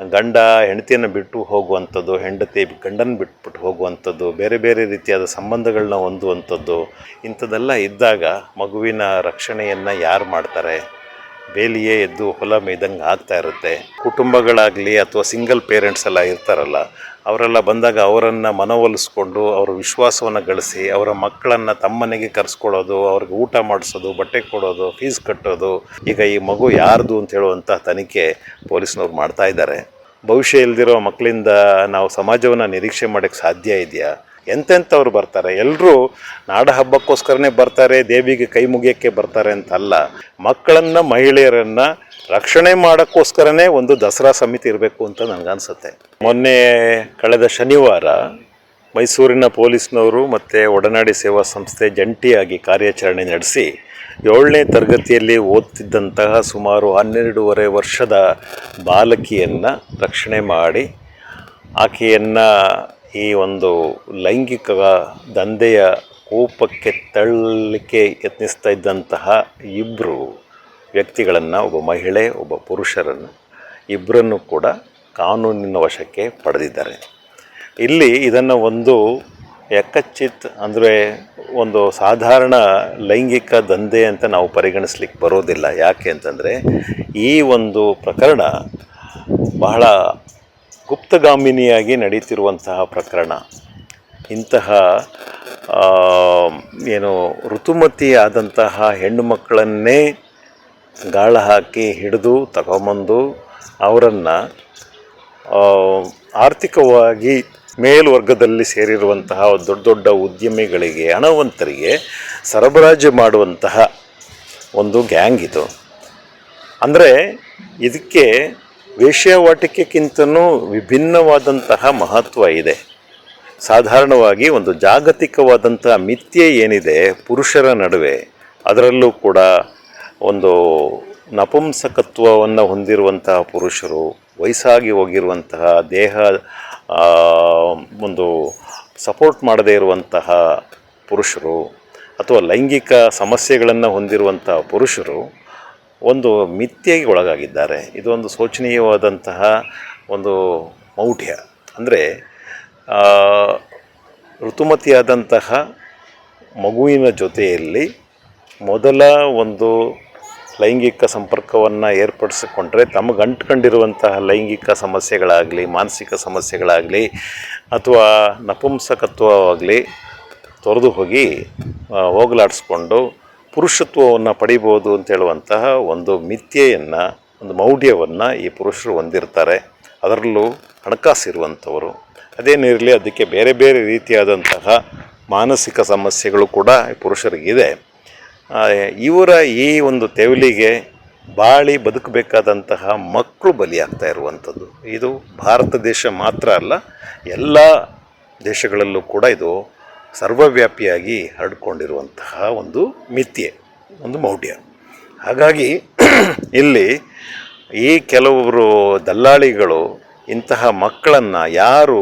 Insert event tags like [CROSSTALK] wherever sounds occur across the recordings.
ಗಂಡ ಹೆಂಡತಿಯನ್ನು ಬಿಟ್ಟು ಹೋಗುವಂಥದ್ದು, ಹೆಂಡತಿ ಗಂಡನ ಬಿಟ್ಬಿಟ್ಟು ಹೋಗುವಂಥದ್ದು, ಬೇರೆ ಬೇರೆ ರೀತಿಯಾದ ಸಂಬಂಧಗಳನ್ನ ಹೊಂದುವಂಥದ್ದು, ಇಂಥದ್ದೆಲ್ಲ ಇದ್ದಾಗ ಮಗುವಿನ ರಕ್ಷಣೆಯನ್ನು ಯಾರು ಮಾಡ್ತಾರೆ? ಬೇಲಿಯೇ ಎದ್ದು ಹೊಲ ಮೇಯ್ದಂಗೆ ಆಗ್ತಾ ಇರುತ್ತೆ. ಕುಟುಂಬಗಳಾಗಲಿ ಅಥವಾ ಸಿಂಗಲ್ ಪೇರೆಂಟ್ಸ್ ಎಲ್ಲ ಇರ್ತಾರಲ್ಲ, ಅವರೆಲ್ಲ ಬಂದಾಗ ಅವರನ್ನು ಮನವೊಲಿಸ್ಕೊಂಡು ಅವರ ವಿಶ್ವಾಸವನ್ನು ಗಳಿಸಿ, ಅವರ ಮಕ್ಕಳನ್ನು ತಮ್ಮನೆಗೆ ಕರೆಸ್ಕೊಳ್ಳೋದು, ಅವ್ರಿಗೆ ಊಟ ಮಾಡಿಸೋದು, ಬಟ್ಟೆ ಕೊಡೋದು ಫೀಸ್ ಕಟ್ಟೋದು, ಈಗ ಈ ಮಗು ಯಾರ್ದು ಅಂತ ಹೇಳುವಂಥ ತನಿಖೆ ಪೊಲೀಸ್ನವ್ರು ಮಾಡ್ತಾ ಇದ್ದಾರೆ. ಭವಿಷ್ಯ ಇಲ್ದಿರೋ ಮಕ್ಕಳಿಂದ ನಾವು ಸಮಾಜವನ್ನು ನಿರೀಕ್ಷೆ ಮಾಡೋಕ್ಕೆ ಸಾಧ್ಯ ಇದೆಯಾ? ಎಂತೆಂಥವ್ರು ಬರ್ತಾರೆ? ಎಲ್ಲರೂ ನಾಡ ಹಬ್ಬಕ್ಕೋಸ್ಕರನೇ ಬರ್ತಾರೆ, ದೇವಿಗೆ ಕೈ ಮುಗಿಯೋಕ್ಕೆ ಬರ್ತಾರೆ ಅಂತ ಅಲ್ಲ ಮಕ್ಕಳನ್ನು, ಮಹಿಳೆಯರನ್ನು ರಕ್ಷಣೆ ಮಾಡೋಕ್ಕೋಸ್ಕರನೇ ಒಂದು ದಸರಾ ಸಮಿತಿ ಇರಬೇಕು ಅಂತ ನನಗನ್ಸುತ್ತೆ. ಮೊನ್ನೆ ಕಳೆದ ಶನಿವಾರ ಮೈಸೂರಿನ ಪೊಲೀಸ್ನವರು ಮತ್ತು ಒಡನಾಡಿ ಸೇವಾ ಸಂಸ್ಥೆ ಜಂಟಿಯಾಗಿ ಕಾರ್ಯಾಚರಣೆ ನಡೆಸಿ ಏಳನೇ ತರಗತಿಯಲ್ಲಿ ಓದ್ತಿದ್ದಂತಹ ಸುಮಾರು ಹನ್ನೆರಡೂವರೆ ವರ್ಷದ ಬಾಲಕಿಯನ್ನು ರಕ್ಷಣೆ ಮಾಡಿ ಆಕೆಯನ್ನು ಈ ಒಂದು ಲೈಂಗಿಕ ದಂಧೆಯ ಕೋಪಕ್ಕೆ ತಳ್ಳಲಿಕ್ಕೆ ಯತ್ನಿಸ್ತಾ ಇದ್ದಂತಹ ಇಬ್ಬರು ವ್ಯಕ್ತಿಗಳನ್ನು ಒಬ್ಬ ಮಹಿಳೆ, ಒಬ್ಬ ಪುರುಷರನ್ನು ಇಬ್ಬರನ್ನು ಕೂಡ ಕಾನೂನಿನ ವಶಕ್ಕೆ ಪಡೆದಿದ್ದಾರೆ. ಇಲ್ಲಿ ಇದನ್ನು ಒಂದು ಎಕ್ಕಚ್ಚಿತ್ ಅಂದರೆ ಒಂದು ಸಾಧಾರಣ ಲೈಂಗಿಕ ದಂಧೆ ಅಂತ ನಾವು ಪರಿಗಣಿಸ್ಲಿಕ್ಕೆ ಬರೋದಿಲ್ಲ. ಯಾಕೆ ಅಂತಂದರೆ ಈ ಒಂದು ಪ್ರಕರಣ ಬಹಳ ಗುಪ್ತಗಾಮಿನಿಯಾಗಿ ನಡೀತಿರುವಂತಹ ಪ್ರಕರಣ. ಇಂತಹ ಏನು ಋತುಮತಿ ಆದಂತಹ ಹೆಣ್ಣು ಮಕ್ಕಳನ್ನೇ ಗಾಳ ಹಾಕಿ ಹಿಡಿದು ತಗೊಂಬಂದು ಅವರನ್ನು ಆರ್ಥಿಕವಾಗಿ ಮೇಲ್ವರ್ಗದಲ್ಲಿ ಸೇರಿರುವಂತಹ ದೊಡ್ಡ ದೊಡ್ಡ ಉದ್ಯಮಿಗಳಿಗೆ, ಹಣವಂತರಿಗೆ ಸರಬರಾಜು ಮಾಡುವಂತಹ ಒಂದು ಗ್ಯಾಂಗ್ ಇದು. ಅಂದರೆ ಇದಕ್ಕೆ ವೇಶ್ಯಾವಾಟಿಕೆಗಿಂತನೂ ವಿಭಿನ್ನವಾದಂತಹ ಮಹತ್ವ ಇದೆ. ಸಾಧಾರಣವಾಗಿ ಒಂದು ಜಾಗತಿಕವಾದಂತಹ ಮಿಥ್ಯೆ ಏನಿದೆ ಪುರುಷರ ನಡುವೆ, ಅದರಲ್ಲೂ ಕೂಡ ಒಂದು ನಪುಂಸಕತ್ವವನ್ನು ಹೊಂದಿರುವಂತಹ ಪುರುಷರು, ವಯಸ್ಸಾಗಿ ಹೋಗಿರುವಂತಹ ದೇಹ ಒಂದು ಸಪೋರ್ಟ್ ಮಾಡದೇ ಇರುವಂತಹ ಪುರುಷರು ಅಥವಾ ಲೈಂಗಿಕ ಸಮಸ್ಯೆಗಳನ್ನು ಹೊಂದಿರುವಂಥ ಪುರುಷರು ಒಂದು ಮಿಥ್ಯೆಗೆ ಒಳಗಾಗಿದ್ದಾರೆ. ಇದು ಒಂದು ಶೋಚನೀಯವಾದಂತಹ ಒಂದು ಮೌಢ್ಯ. ಅಂದರೆ ಋತುಮತಿಯಾದಂತಹ ಮಗುವಿನ ಜೊತೆಯಲ್ಲಿ ಮೊದಲ ಒಂದು ಲೈಂಗಿಕ ಸಂಪರ್ಕವನ್ನು ಏರ್ಪಡಿಸಿಕೊಂಡ್ರೆ ತಮಗೆ ಅಂಟ್ಕೊಂಡಿರುವಂತಹ ಲೈಂಗಿಕ ಸಮಸ್ಯೆಗಳಾಗಲಿ, ಮಾನಸಿಕ ಸಮಸ್ಯೆಗಳಾಗಲಿ, ಅಥವಾ ನಪುಂಸಕತ್ವವಾಗಲಿ ತೊರೆದು ಹೋಗಿ ಹೋಗಲಾಡಿಸ್ಕೊಂಡು ಪುರುಷತ್ವವನ್ನು ಪಡಿಬೋದು ಅಂತ ಹೇಳುವಂತಹ ಒಂದು ಮಿಥ್ಯೆಯನ್ನು, ಒಂದು ಮೌಢ್ಯವನ್ನು ಈ ಪುರುಷರು ಹೊಂದಿರ್ತಾರೆ. ಅದರಲ್ಲೂ ಹಣಕಾಸಿರುವಂಥವರು ಅದೇನಿರಲಿ ಅದಕ್ಕೆ ಬೇರೆ ಬೇರೆ ರೀತಿಯಾದಂತಹ ಮಾನಸಿಕ ಸಮಸ್ಯೆಗಳು ಕೂಡ ಪುರುಷರಿಗಿದೆ ಇವರ ಈ ಒಂದು ತೆವಲಿಗೆ ಬಾಳಿ ಬದುಕಬೇಕಾದಂತಹ ಮಕ್ಕಳು ಬಲಿಯಾಗ್ತಾ ಇರುವಂಥದ್ದು. ಇದು ಭಾರತ ದೇಶ ಮಾತ್ರ ಅಲ್ಲ, ಎಲ್ಲ ದೇಶಗಳಲ್ಲೂ ಕೂಡ ಇದು ಸರ್ವವ್ಯಾಪಿಯಾಗಿ ಹರಡ್ಕೊಂಡಿರುವಂತಹ ಒಂದು ಮಿಥ್ಯೆ, ಒಂದು ಮೌಢ್ಯ. ಹಾಗಾಗಿ [CLEARS THROAT] ಇಲ್ಲಿ ಈ ಕೆಲವರು ದಲ್ಲಾಳಿಗಳು ಇಂತಹ ಮಕ್ಕಳನ್ನು ಯಾರು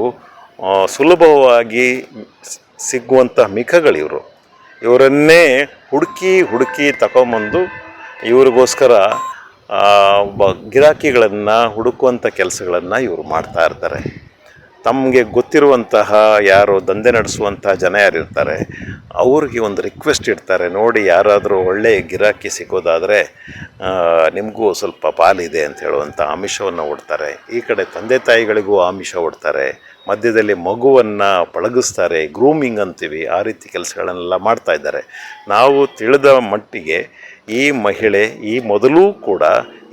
ಸುಲಭವಾಗಿ ಸಿಗುವಂಥ ಮಿಖಗಳಿವರು ಇವರನ್ನೇ ಹುಡುಕಿ ಹುಡುಕಿ ತಗೊಂಬಂದು ಇವ್ರಿಗೋಸ್ಕರ ಗಿರಾಕಿಗಳನ್ನು ಹುಡುಕುವಂಥ ಕೆಲಸಗಳನ್ನು ಇವರು ಮಾಡ್ತಾ ಇರ್ತಾರೆ. ತಮಗೆ ಗೊತ್ತಿರುವಂತಹ ಯಾರು ದಂಧೆ ನಡೆಸುವಂತಹ ಜನ ಯಾರಿರ್ತಾರೆ, ಅವ್ರಿಗೆ ಒಂದು ರಿಕ್ವೆಸ್ಟ್ ಇಡ್ತಾರೆ, ನೋಡಿ ಯಾರಾದರೂ ಒಳ್ಳೆಯ ಗಿರಾಕಿ ಸಿಗೋದಾದರೆ ನಿಮಗೂ ಸ್ವಲ್ಪ ಪಾಲಿದೆ ಅಂತ ಹೇಳುವಂಥ ಆಮಿಷವನ್ನು ಒಡ್ತಾರೆ. ಈ ಕಡೆ ತಂದೆ ತಾಯಿಗಳಿಗೂ ಆಮಿಷ ಒಡ್ತಾರೆ. ಮಧ್ಯದಲ್ಲಿ ಮಗುವನ್ನು ಪಳಗಿಸ್ತಾರೆ. ಗ್ರೂಮಿಂಗ್ ಅಂತೀವಿ, ಆ ರೀತಿ ಕೆಲಸಗಳನ್ನೆಲ್ಲ ಮಾಡ್ತಾ ಇದ್ದಾರೆ. ನಾವು ತಿಳಿದ ಮಟ್ಟಿಗೆ ಈ ಮಹಿಳೆ, ಈ ಮೊದಲೂ ಕೂಡ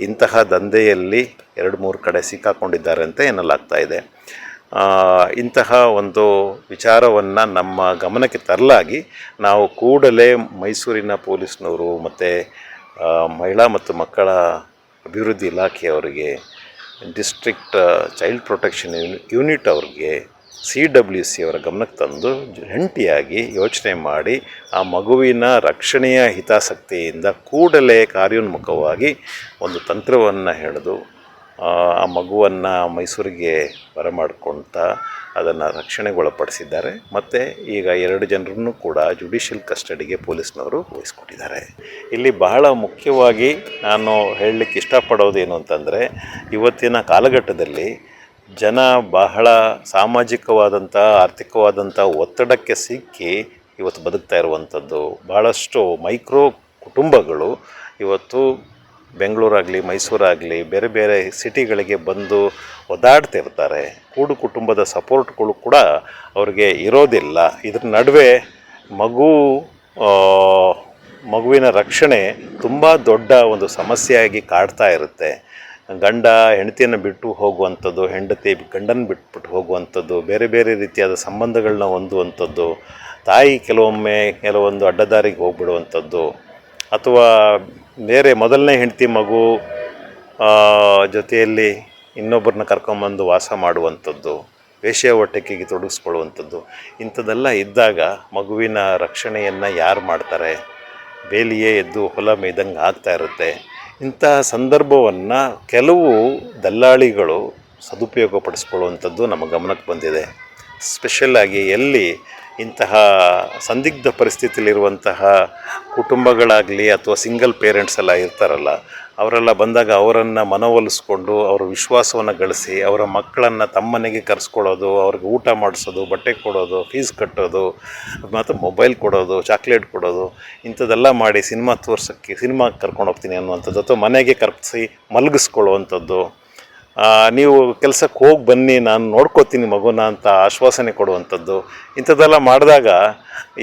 ಇಂತಹ ದಂಧೆಯಲ್ಲಿ ಎರಡು ಮೂರು ಕಡೆ ಸಿಕ್ಕಾಕೊಂಡಿದ್ದಾರೆ ಅಂತ ಎನ್ನಲಾಗ್ತಾ ಇದೆ. ಇಂತಹ ಒಂದು ವಿಚಾರವನ್ನು ನಮ್ಮ ಗಮನಕ್ಕೆ ತರಲಾಗಿ ನಾವು ಕೂಡಲೇ ಮೈಸೂರಿನ ಪೊಲೀಸ್ನವರು ಮತ್ತು ಮಹಿಳಾ ಮತ್ತು ಮಕ್ಕಳ ಅಭಿವೃದ್ಧಿ ಇಲಾಖೆಯವರಿಗೆ, ಡಿಸ್ಟ್ರಿಕ್ಟ್ ಚೈಲ್ಡ್ ಪ್ರೊಟೆಕ್ಷನ್ ಯೂನಿಟ್ ಅವ್ರಿಗೆ, ಸಿ ಡಬ್ಲ್ಯೂ ಸಿ ಅವರ ಗಮನಕ್ಕೆ ತಂದು ಜಂಟಿಯಾಗಿ ಯೋಚನೆ ಮಾಡಿ ಆ ಮಗುವಿನ ರಕ್ಷಣೆಯ ಹಿತಾಸಕ್ತಿಯಿಂದ ಕೂಡಲೇ ಕಾರ್ಯೋನ್ಮುಖವಾಗಿ ಒಂದು ತಂತ್ರವನ್ನು ಹಿಡಿದು ಆ ಮಗುವನ್ನು ಮೈಸೂರಿಗೆ ಬರಮಾಡ್ಕೊಳ್ತಾ ಅದನ್ನು ರಕ್ಷಣೆಗೊಳಪಡಿಸಿದ್ದಾರೆ. ಮತ್ತು ಈಗ ಎರಡು ಜನರನ್ನು ಕೂಡ ಜುಡಿಷಿಯಲ್ ಕಸ್ಟಡಿಗೆ ಪೊಲೀಸ್ನವರು ವಹಿಸ್ಕೊಟ್ಟಿದ್ದಾರೆ. ಇಲ್ಲಿ ಬಹಳ ಮುಖ್ಯವಾಗಿ ನಾನು ಹೇಳಲಿಕ್ಕೆ ಇಷ್ಟಪಡೋದೇನು ಅಂತಂದರೆ, ಇವತ್ತಿನ ಕಾಲಘಟ್ಟದಲ್ಲಿ ಜನ ಬಹಳ ಸಾಮಾಜಿಕವಾದಂಥ ಆರ್ಥಿಕವಾದಂಥ ಒತ್ತಡಕ್ಕೆ ಸಿಕ್ಕಿ ಇವತ್ತು ಬದುಕ್ತಾ ಇರುವಂಥದ್ದು ಬಹಳಷ್ಟು ಮೈಕ್ರೋ ಕುಟುಂಬಗಳು ಇವತ್ತು ಬೆಂಗಳೂರಾಗಲಿ, ಮೈಸೂರಾಗಲಿ, ಬೇರೆ ಬೇರೆ ಸಿಟಿಗಳಿಗೆ ಬಂದು ಒದ್ದಾಡ್ತಿರ್ತಾರೆ ಕೂಡು ಕುಟುಂಬದ ಸಪೋರ್ಟ್ಗಳು ಕೂಡ ಅವ್ರಿಗೆ ಇರೋದಿಲ್ಲ. ಇದ್ರ ನಡುವೆ ಮಗು ಮಗುವಿನ ರಕ್ಷಣೆ ತುಂಬ ದೊಡ್ಡ ಒಂದು ಸಮಸ್ಯೆಯಾಗಿ ಕಾಡ್ತಾ ಇರುತ್ತೆ. ಗಂಡ ಹೆಂಡತಿಯನ್ನು ಬಿಟ್ಟು ಹೋಗುವಂಥದ್ದು, ಹೆಂಡತಿ ಗಂಡನ ಬಿಟ್ಬಿಟ್ಟು ಹೋಗುವಂಥದ್ದು, ಬೇರೆ ಬೇರೆ ರೀತಿಯಾದ ಸಂಬಂಧಗಳನ್ನ ಹೊಂದುವಂಥದ್ದು, ತಾಯಿ ಕೆಲವೊಮ್ಮೆ ಕೆಲವೊಂದು ಅಡ್ಡದಾರಿಗೆ ಹೋಗ್ಬಿಡುವಂಥದ್ದು ಅಥವಾ ಬೇರೆ ಮೊದಲನೇ ಹೆಂಡತಿ ಮಗು ಜೊತೆಯಲ್ಲಿ ಇನ್ನೊಬ್ಬರನ್ನ ಕರ್ಕೊಂಬಂದು ವಾಸ ಮಾಡುವಂಥದ್ದು ವೇಷ್ಯ ಹೊಟ್ಟೆಕಿಗೆ ತೊಡಗಿಸ್ಕೊಳ್ಳುವಂಥದ್ದು, ಇಂಥದ್ದೆಲ್ಲ ಇದ್ದಾಗ ಮಗುವಿನ ರಕ್ಷಣೆಯನ್ನು ಯಾರು ಮಾಡ್ತಾರೆ? ಬೇಲಿಯೇ ಎದ್ದು ಹೊಲ ಮೇಯ್ದಂಗೆ ಆಗ್ತಾ ಇರುತ್ತೆ. ಇಂತಹ ಸಂದರ್ಭವನ್ನು ಕೆಲವು ದಲ್ಲಾಳಿಗಳು ಸದುಪಯೋಗ ಪಡಿಸ್ಕೊಳ್ಳುವಂಥದ್ದು ನಮ್ಮ ಗಮನಕ್ಕೆ ಬಂದಿದೆ. ಸ್ಪೆಷಲ್ಲಾಗಿ ಎಲ್ಲಿ ಇಂತಹ ಸಂದಿಗ್ಧ ಪರಿಸ್ಥಿತಿಯಲ್ಲಿರುವಂತಹ ಕುಟುಂಬಗಳಾಗಲಿ ಅಥವಾ ಸಿಂಗಲ್ ಪೇರೆಂಟ್ಸ್ ಎಲ್ಲ ಇರ್ತಾರಲ್ಲ, ಅವರೆಲ್ಲ ಬಂದಾಗ ಅವರನ್ನು ಮನವೊಲಿಸ್ಕೊಂಡು ಅವರ ವಿಶ್ವಾಸವನ್ನು ಗಳಿಸಿ, ಅವರ ಮಕ್ಕಳನ್ನು ತಮ್ಮನೆಗೆ ಕರೆಸ್ಕೊಳ್ಳೋದು, ಅವ್ರಿಗೆ ಊಟ ಮಾಡಿಸೋದು, ಬಟ್ಟೆ ಕೊಡೋದು ಫೀಸ್ ಕಟ್ಟೋದು, ಮತ್ತು ಮೊಬೈಲ್ ಕೊಡೋದು ಚಾಕ್ಲೇಟ್ ಕೊಡೋದು, ಇಂಥದ್ದೆಲ್ಲ ಮಾಡಿ ಸಿನಿಮಾ ತೋರ್ಸೋಕ್ಕೆ ಸಿನಿಮಾಗೆ ಕರ್ಕೊಂಡು ಹೋಗ್ತೀನಿ ಅನ್ನುವಂಥದ್ದು ಅಥವಾ ಮನೆಗೆ ಕರೆಸಿ ಮಲಗಿಸ್ಕೊಳ್ಳುವಂಥದ್ದು. ನೀವು ಕೆಲಸಕ್ಕೆ ಹೋಗಿ ಬನ್ನಿ, ನಾನು ನೋಡ್ಕೋತೀನಿ ಮಗುನ ಅಂತ ಆಶ್ವಾಸನೆ ಕೊಡುವಂಥದ್ದು. ಇಂಥದ್ದೆಲ್ಲ ಮಾಡಿದಾಗ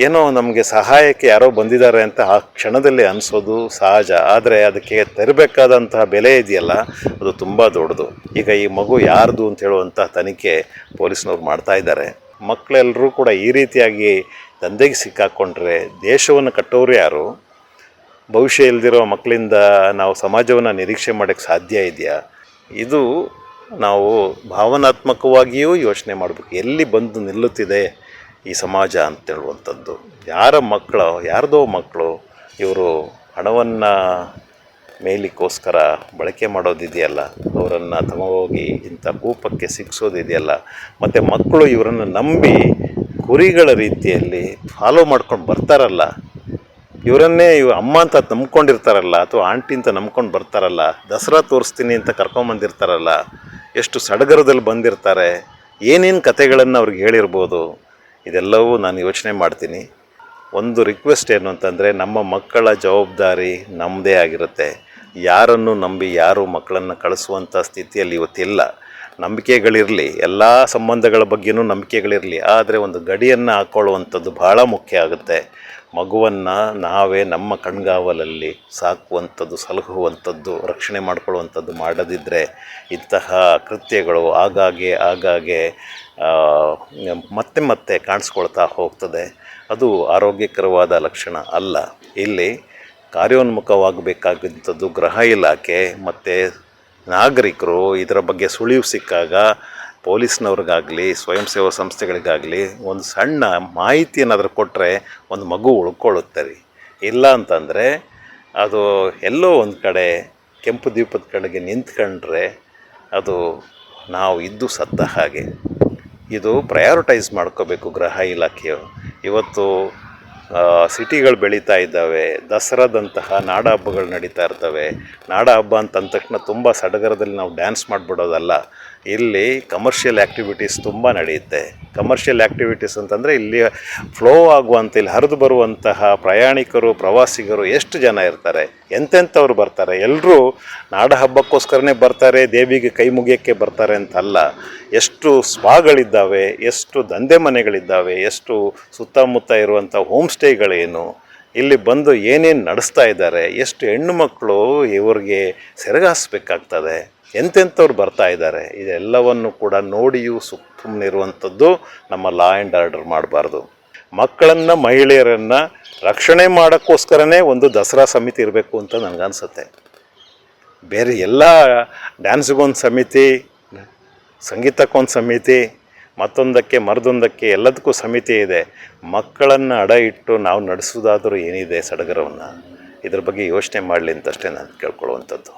ಏನೋ ನಮಗೆ ಸಹಾಯಕ್ಕೆ ಯಾರೋ ಬಂದಿದ್ದಾರೆ ಅಂತ ಆ ಕ್ಷಣದಲ್ಲಿ ಅನಿಸೋದು ಸಹಜ. ಆದರೆ ಅದಕ್ಕೆ ತರಬೇಕಾದಂತಹ ಬೆಲೆ ಇದೆಯಲ್ಲ, ಅದು ತುಂಬ ದೊಡ್ಡದು. ಈಗ ಈ ಮಗು ಯಾರ್ದು ಅಂತ ಹೇಳುವಂಥ ತನಿಖೆ ಪೊಲೀಸ್ನವ್ರು ಮಾಡ್ತಾ ಇದ್ದಾರೆ. ಮಕ್ಕಳೆಲ್ಲರೂ ಕೂಡ ಈ ರೀತಿಯಾಗಿ ದಂಧೆಗೆ ಸಿಕ್ಕಾಕ್ಕೊಂಡ್ರೆ ದೇಶವನ್ನು ಕಟ್ಟೋರು ಯಾರು? ಭವಿಷ್ಯ ಇಲ್ದಿರೋ ಮಕ್ಕಳಿಂದ ನಾವು ಸಮಾಜವನ್ನು ನಿರೀಕ್ಷೆ ಮಾಡೋಕ್ಕೆ ಸಾಧ್ಯ ಇದೆಯಾ? ಇದು ನಾವು ಭಾವನಾತ್ಮಕವಾಗಿಯೂ ಯೋಚನೆ ಮಾಡಬೇಕು. ಎಲ್ಲಿ ಬಂದು ನಿಲ್ಲುತ್ತಿದೆ ಈ ಸಮಾಜ ಅಂತ ಹೇಳುವಂಥದ್ದು. ಯಾರ ಮಕ್ಕಳು, ಯಾರದೋ ಮಕ್ಕಳು ಇವರು ಹಣವನ್ನು ಮೇಲಿಕ್ಕೋಸ್ಕರ ಬಳಕೆ ಮಾಡೋದಿದೆಯಲ್ಲ, ಅವರನ್ನು ತಗೊಂಡೋಗಿ ಇಂಥ ಕೂಪಕ್ಕೆ ಸಿಕ್ಸೋದಿದೆಯಲ್ಲ, ಮತ್ತು ಮಕ್ಕಳು ಇವರನ್ನು ನಂಬಿ ಕುರಿಗಳ ರೀತಿಯಲ್ಲಿ ಫಾಲೋ ಮಾಡ್ಕೊಂಡು ಬರ್ತಾರಲ್ಲ ಇವರನ್ನೇ ಇವ್ ಅಮ್ಮ ಅಂತ ನಂಬ್ಕೊಂಡಿರ್ತಾರಲ್ಲ ಅಥವಾ ಆಂಟಿ ಅಂತ ನಂಬ್ಕೊಂಡು ಬರ್ತಾರಲ್ಲ, ದಸರಾ ತೋರಿಸ್ತೀನಿ ಅಂತ ಕರ್ಕೊಂಬಂದಿರ್ತಾರಲ್ಲ ಎಷ್ಟು ಸಡಗರದಲ್ಲಿ ಬಂದಿರ್ತಾರೆ, ಏನೇನು ಕತೆಗಳನ್ನು ಅವ್ರಿಗೆ ಹೇಳಿರ್ಬೋದು, ಇದೆಲ್ಲವೂ ನಾನು ಯೋಚನೆ ಮಾಡ್ತೀನಿ. ಒಂದು ರಿಕ್ವೆಸ್ಟ್ ಏನು ಅಂತಂದರೆ, ನಮ್ಮ ಮಕ್ಕಳ ಜವಾಬ್ದಾರಿ ನಮ್ಮದೇ ಆಗಿರುತ್ತೆ. ಯಾರನ್ನು ನಂಬಿ ಯಾರು ಮಕ್ಕಳನ್ನು ಕಳಿಸುವಂಥ ಸ್ಥಿತಿಯಲ್ಲಿ ಇವತ್ತಿಲ್ಲ. ನಂಬಿಕೆಗಳಿರಲಿ, ಎಲ್ಲ ಸಂಬಂಧಗಳ ಬಗ್ಗೆನೂ ನಂಬಿಕೆಗಳಿರಲಿ, ಆದರೆ ಒಂದು ಗಡಿಯನ್ನು ಹಾಕ್ಕೊಳ್ಳುವಂಥದ್ದು ಭಾಳ ಮುಖ್ಯ ಆಗುತ್ತೆ. ಮಗುವನ್ನು ನಾವೇ ನಮ್ಮ ಕಣ್ಗಾವಲಲ್ಲಿ ಸಾಕುವಂಥದ್ದು, ಸಲಹುವಂಥದ್ದು, ರಕ್ಷಣೆ ಮಾಡಿಕೊಳ್ಳುವಂಥದ್ದು ಮಾಡದಿದ್ದರೆ ಇಂತಹ ಕೃತ್ಯಗಳು ಆಗಾಗ್ಗೆ ಆಗಾಗ್ಗೆ ಮತ್ತೆ ಮತ್ತೆ ಕಾಣಿಸ್ಕೊಳ್ತಾ ಹೋಗ್ತದೆ. ಅದು ಆರೋಗ್ಯಕರವಾದ ಲಕ್ಷಣ ಅಲ್ಲ. ಇಲ್ಲಿ ಕಾರ್ಯೋನ್ಮುಖವಾಗಬೇಕಾದಂಥದ್ದು ಗೃಹ ಇಲಾಖೆ, ಮತ್ತು ನಾಗರಿಕರು ಇದರ ಬಗ್ಗೆ ಸುಳಿವು ಸಿಕ್ಕಾಗ ಪೊಲೀಸ್ನವ್ರಿಗಾಗಲಿ, ಸ್ವಯಂ ಸೇವಾ ಸಂಸ್ಥೆಗಳಿಗಾಗಲಿ ಒಂದು ಸಣ್ಣ ಮಾಹಿತಿಯನ್ನಾದರೂ ಕೊಟ್ಟರೆ ಒಂದು ಮಗು ಉಳ್ಕೊಳ್ಳುತ್ತೆ ರೀ. ಇಲ್ಲ ಅಂತಂದರೆ ಅದು ಎಲ್ಲೋ ಒಂದು ಕಡೆ ಕೆಂಪು ದ್ವೀಪದ ಕಡೆಗೆ ನಿಂತ್ಕೊಂಡ್ರೆ ಅದು ನಾವು ಇದ್ದು ಸತ್ತ ಹಾಗೆ. ಇದು ಪ್ರಯಾರಿಟೈಸ್ ಮಾಡ್ಕೋಬೇಕು ಗೃಹ ಇಲಾಖೆಯು ಇವತ್ತು ಸಿಟಿಗಳು ಬೆಳೀತಾ ಇದ್ದಾವೆ. ದಸರಾದಂತಹ ನಾಡ ಹಬ್ಬಗಳು ನಡೀತಾ ಇರ್ತವೆ. ನಾಡ ಹಬ್ಬ ಅಂತ ಅಂದ ತಕ್ಷಣ ತುಂಬ ಸಡಗರದಲ್ಲಿ ನಾವು ಡ್ಯಾನ್ಸ್ ಮಾಡಿಬಿಡೋದಲ್ಲ. ಇಲ್ಲಿ ಕಮರ್ಷಿಯಲ್ ಆ್ಯಕ್ಟಿವಿಟೀಸ್ ತುಂಬ ನಡೆಯುತ್ತೆ. ಕಮರ್ಷಿಯಲ್ ಆ್ಯಕ್ಟಿವಿಟೀಸ್ ಅಂತಂದರೆ ಇಲ್ಲಿ ಫ್ಲೋ ಆಗುವಂಥ ಇಲ್ಲಿ ಹರಿದು ಬರುವಂತಹ ಪ್ರಯಾಣಿಕರು, ಪ್ರವಾಸಿಗರು ಎಷ್ಟು ಜನ ಇರ್ತಾರೆ, ಎಂತೆಂಥವ್ರು ಬರ್ತಾರೆ ಎಲ್ಲರೂ ನಾಡ ಹಬ್ಬಕ್ಕೋಸ್ಕರನೇ ಬರ್ತಾರೆ, ದೇವಿಗೆ ಕೈ ಮುಗಿಯೋಕ್ಕೆ ಬರ್ತಾರೆ ಅಂತಲ್ಲ, ಎಷ್ಟು ಸ್ಪಾಗಳಿದ್ದಾವೆ ಎಷ್ಟು ದಂಧೆ ಮನೆಗಳಿದ್ದಾವೆ, ಎಷ್ಟು ಸುತ್ತಮುತ್ತ ಇರುವಂಥ ಹೋಮ್ ಸ್ಟೇಗಳೇನು ಇಲ್ಲಿ ಬಂದು ಏನೇನು ನಡೆಸ್ತಾ ಇದ್ದಾರೆ, ಎಷ್ಟು ಹೆಣ್ಣು ಮಕ್ಕಳು ಇವ್ರಿಗೆ ಸೆರಗಾಸ್ಬೇಕಾಗ್ತದೆ. ಎಂತೆಂಥವ್ರು ಬರ್ತಾ ಇದ್ದಾರೆ, ಇದೆಲ್ಲವನ್ನು ಕೂಡ ನೋಡಿಯೂ ಸುಮ್ಮನಿರುವಂಥದ್ದು ನಮ್ಮ ಲಾ ಆ್ಯಂಡ್ ಆರ್ಡರ್ ಮಾಡಬಾರ್ದು. ಮಕ್ಕಳನ್ನು, ಮಹಿಳೆಯರನ್ನು ರಕ್ಷಣೆ ಮಾಡೋಕ್ಕೋಸ್ಕರನೇ ಒಂದು ದಸರಾ ಸಮಿತಿ ಇರಬೇಕು ಅಂತ ನನಗನ್ಸುತ್ತೆ. ಬೇರೆ ಎಲ್ಲ ಡ್ಯಾನ್ಸ್ಗೊಂದು ಸಮಿತಿ, ಸಂಗೀತಕ್ಕೊಂದು ಸಮಿತಿ, ಮತ್ತೊಂದಕ್ಕೆ ಮರದೊಂದಕ್ಕೆ ಎಲ್ಲದಕ್ಕೂ ಸಮಿತಿ ಇದೆ. ಮಕ್ಕಳನ್ನು ಅಡ ಇಟ್ಟು ನಾವು ನಡೆಸೋದಾದರೂ ಏನಿದೆ ಸಡಗರವನ್ನು? ಇದ್ರ ಬಗ್ಗೆ ಯೋಚನೆ ಮಾಡಲಿ ಅಂತಷ್ಟೇ ನಾನು ಕೇಳ್ಕೊಳ್ಳುವಂಥದ್ದು.